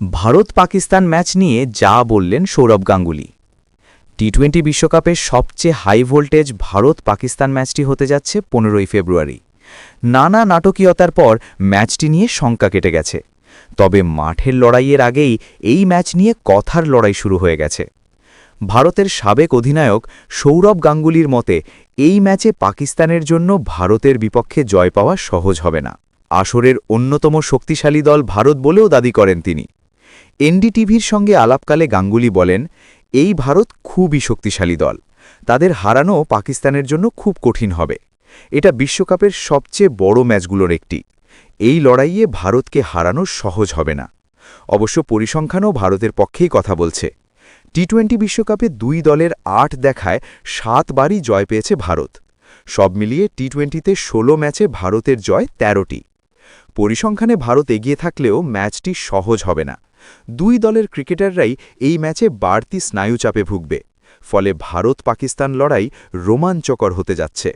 Bharat Pakistan match নিয়ে যা বললেন সৌরভ গাঙ্গুলি। টি টোয়েন্টি বিশ্বকাপের সবচেয়ে হাই ভোল্টেজ ভারত পাকিস্তান ম্যাচটি হতে যাচ্ছে পনেরোই ফেব্রুয়ারি। নানা নাটকীয়তার পর ম্যাচটি নিয়ে শঙ্কা কেটে গেছে। তবে মাঠের লড়াইয়ের আগেই এই ম্যাচ নিয়ে কথার লড়াই শুরু হয়ে গেছে। ভারতের সাবেক অধিনায়ক সৌরভ গাঙ্গুলির মতে, এই ম্যাচে পাকিস্তানের জন্য ভারতের বিপক্ষে জয় পাওয়া সহজ হবে না। আসরের অন্যতম শক্তিশালী দল ভারত বলেও দাবি করেন তিনি। এনডিটিভির সঙ্গে আলাপকালে গাঙ্গুলি বলেন, এই ভারত খুবই শক্তিশালী দল। তাদের হারানো পাকিস্তানের জন্য খুব কঠিন হবে। এটা বিশ্বকাপের সবচেয়ে বড় ম্যাচগুলোর একটি। এই লড়াইয়ে ভারতকে হারানো সহজ হবে না। অবশ্য পরিসংখ্যানও ভারতের পক্ষেই কথা বলছে। টি টোয়েন্টি বিশ্বকাপে দুই দলের আট দেখায় সাতবারই জয় পেয়েছে ভারত। সব মিলিয়ে টি টোয়েন্টিতে ষোলো ম্যাচে ভারতের জয় তেরোটি। পরিসংখ্যানে ভারত এগিয়ে থাকলেও ম্যাচটি সহজ হবে না। দুই দলের ক্রিকেটাররাই এই ম্যাচে বাড়তি স্নায়ুচাপে ভুগবে। ফলে ভারত পাকিস্তান লড়াই রোমাঞ্চকর হতে যাচ্ছে।